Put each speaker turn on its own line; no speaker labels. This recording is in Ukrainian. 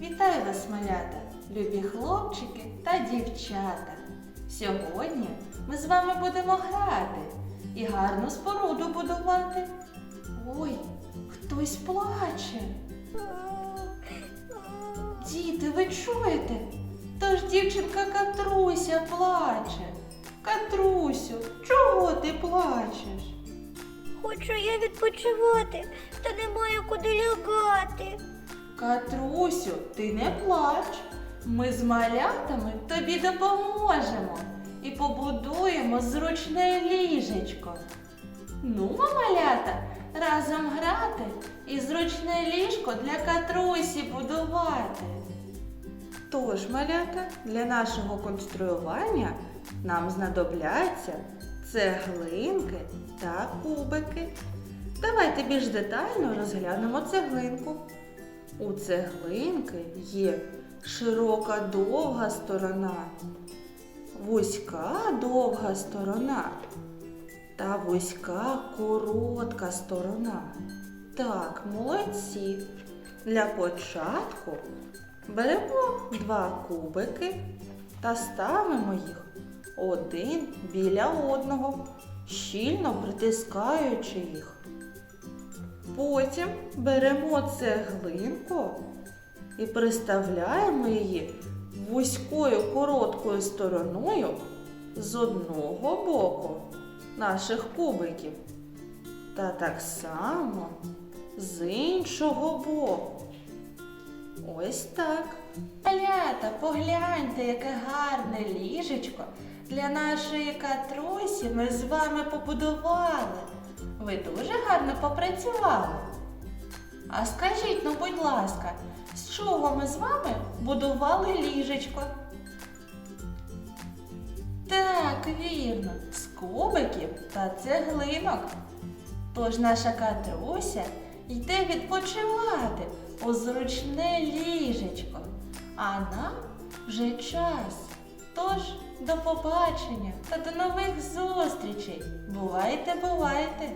Вітаю вас, малята, любі хлопчики та дівчата. Сьогодні ми з вами будемо грати і гарну споруду будувати. Ой, хтось плаче. Діти, ви чуєте? Тож дівчинка Катруся плаче. Катрусю, чого ти плачеш?
Хочу я відпочивати, та немає куди лягати.
Катрусю, ти не плач. Ми з малятами тобі допоможемо і побудуємо зручне ліжечко. Ну, малята, разом грати і зручне ліжко для катрусі будувати. Тож, малята, для нашого конструювання нам знадобляться цеглинки та кубики. Давайте більш детально розглянемо цеглинку. У цеглинки є широка довга сторона, вузька довга сторона та вузька коротка сторона. Так, молодці. Для початку беремо два кубики та ставимо їх один біля одного, щільно притискаючи їх. Потім беремо цеглинку і приставляємо її вузькою короткою стороною з одного боку наших кубиків. Та так само з іншого боку. Ось так. Малята, погляньте, яке гарне ліжечко для нашої катрусі ми з вами побудували. Ви дуже гарно попрацювали. А скажіть, ну, будь ласка, з чого ми з вами будували ліжечко? Так, вірно, з кубиків та цеглинок. Тож наша катруся йде відпочивати у зручне ліжечко. А нам вже час. Тож до побачення та до нових зустрічей. Бувайте, бувайте!